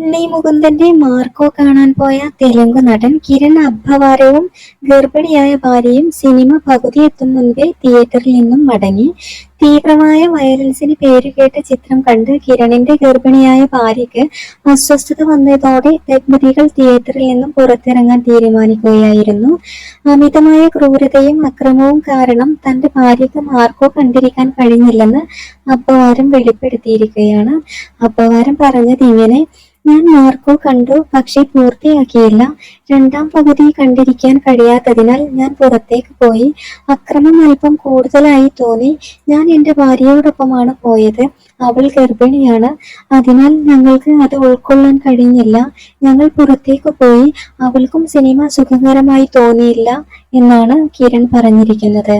ഉണ്ണി മുകുന്ദന്റെ Marco കാണാൻ പോയ തെലുങ്ക് നടൻ കിരൺ അബ്ബവാരവും ഗർഭിണിയായ ഭാര്യയും സിനിമ പകുതി എത്തും മുൻപേ തിയേറ്ററിൽ നിന്നും മടങ്ങി. തീവ്രമായ വയലൻസിന് പേരുകേട്ട ചിത്രം കണ്ട് കിരണിന്റെ ഗർഭിണിയായ ഭാര്യയ്ക്ക് അസ്വസ്ഥത വന്നതോടെ ദമ്പതികൾ തിയേറ്ററിൽ നിന്നും പുറത്തിറങ്ങാൻ തീരുമാനിക്കുകയായിരുന്നു. അമിതമായ ക്രൂരതയും അക്രമവും കാരണം തന്റെ ഭാര്യയ്ക്ക് മാർക്കോ കണ്ടിരിക്കാൻ കഴിഞ്ഞില്ലെന്ന് അപ്പവാരം വെളിപ്പെടുത്തിയിരിക്കുകയാണ്. അപ്പവാരം പറഞ്ഞത് ഇങ്ങനെ ഞാൻ മാർക്കോ കണ്ടു പക്ഷെ പൂർത്തിയാക്കിയില്ല. രണ്ടാം പകുതി കണ്ടിരിക്കാൻ കഴിയാത്തതിനാൽ ഞാൻ പുറത്തേക്ക് പോയി. അക്രമം അല്പം കൂടുതലായി തോന്നി. ഞാൻ എന്റെ ഭാര്യയോടൊപ്പമാണ് പോയത്. അവൾ ഗർഭിണിയാണ്. അതിനാൽ ഞങ്ങൾക്ക് അത് ഉൾക്കൊള്ളാൻ കഴിഞ്ഞില്ല. ഞങ്ങൾ പുറത്തേക്ക് പോയി. അവൾക്കും സിനിമ സുഖകരമായി തോന്നിയില്ല എന്നാണ് കിരൺ പറഞ്ഞിരിക്കുന്നത്.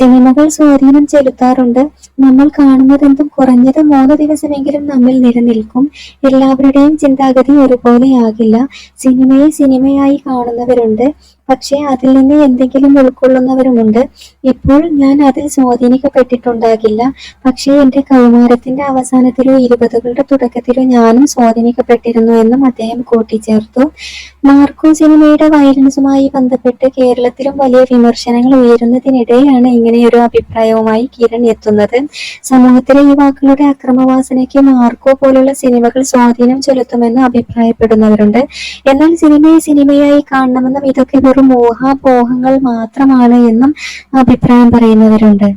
സിനിമകൾ സ്വാധീനം ചെലുത്താറുണ്ട്. നമ്മൾ കാണുന്നതെന്തും കുറഞ്ഞത് മൂന്ന് ദിവസമെങ്കിലും നമ്മിൽ നിലനിൽക്കും. എല്ലാവരുടെയും ചിന്താഗതി ഒരുപോലെയാകില്ല. സിനിമയെ സിനിമയായി കാണുന്നവരുണ്ട്. പക്ഷേ അതിൽ നിന്ന് എന്തെങ്കിലും ഉൾക്കൊള്ളുന്നവരുമുണ്ട്. ഇപ്പോൾ ഞാൻ അതിൽ സ്വാധീനിക്കപ്പെട്ടിട്ടുണ്ടാകില്ല. പക്ഷേ എന്റെ കൗമാരത്തിന്റെ അവസാനത്തിലോ ഇരുപതുകളുടെ തുടക്കത്തിലോ ഞാനും സ്വാധീനിക്കപ്പെട്ടിരുന്നു എന്നും അദ്ദേഹം കൂട്ടിച്ചേർത്തു. മാർക്കോ സിനിമയുടെ വയലൻസുമായി ബന്ധപ്പെട്ട് കേരളത്തിലും വലിയ വിമർശനങ്ങൾ ഉയരുന്നതിനിടെയാണ് ഇങ്ങനെയൊരു അഭിപ്രായവുമായി കിരൺ എത്തുന്നത്. സമൂഹത്തിലെ യുവാക്കളുടെ അക്രമവാസനയ്ക്ക് മാർക്കോ പോലുള്ള സിനിമകൾ സ്വാധീനം ചെലുത്തുമെന്ന് അഭിപ്രായപ്പെടുന്നവരുണ്ട്. എന്നാൽ സിനിമയെ സിനിമയായി കാണണമെന്നും ഇതൊക്കെ വെറും ഊഹാപോഹങ്ങൾ മാത്രമാണ് എന്നും അഭിപ്രായം പറയുന്നവരുണ്ട്.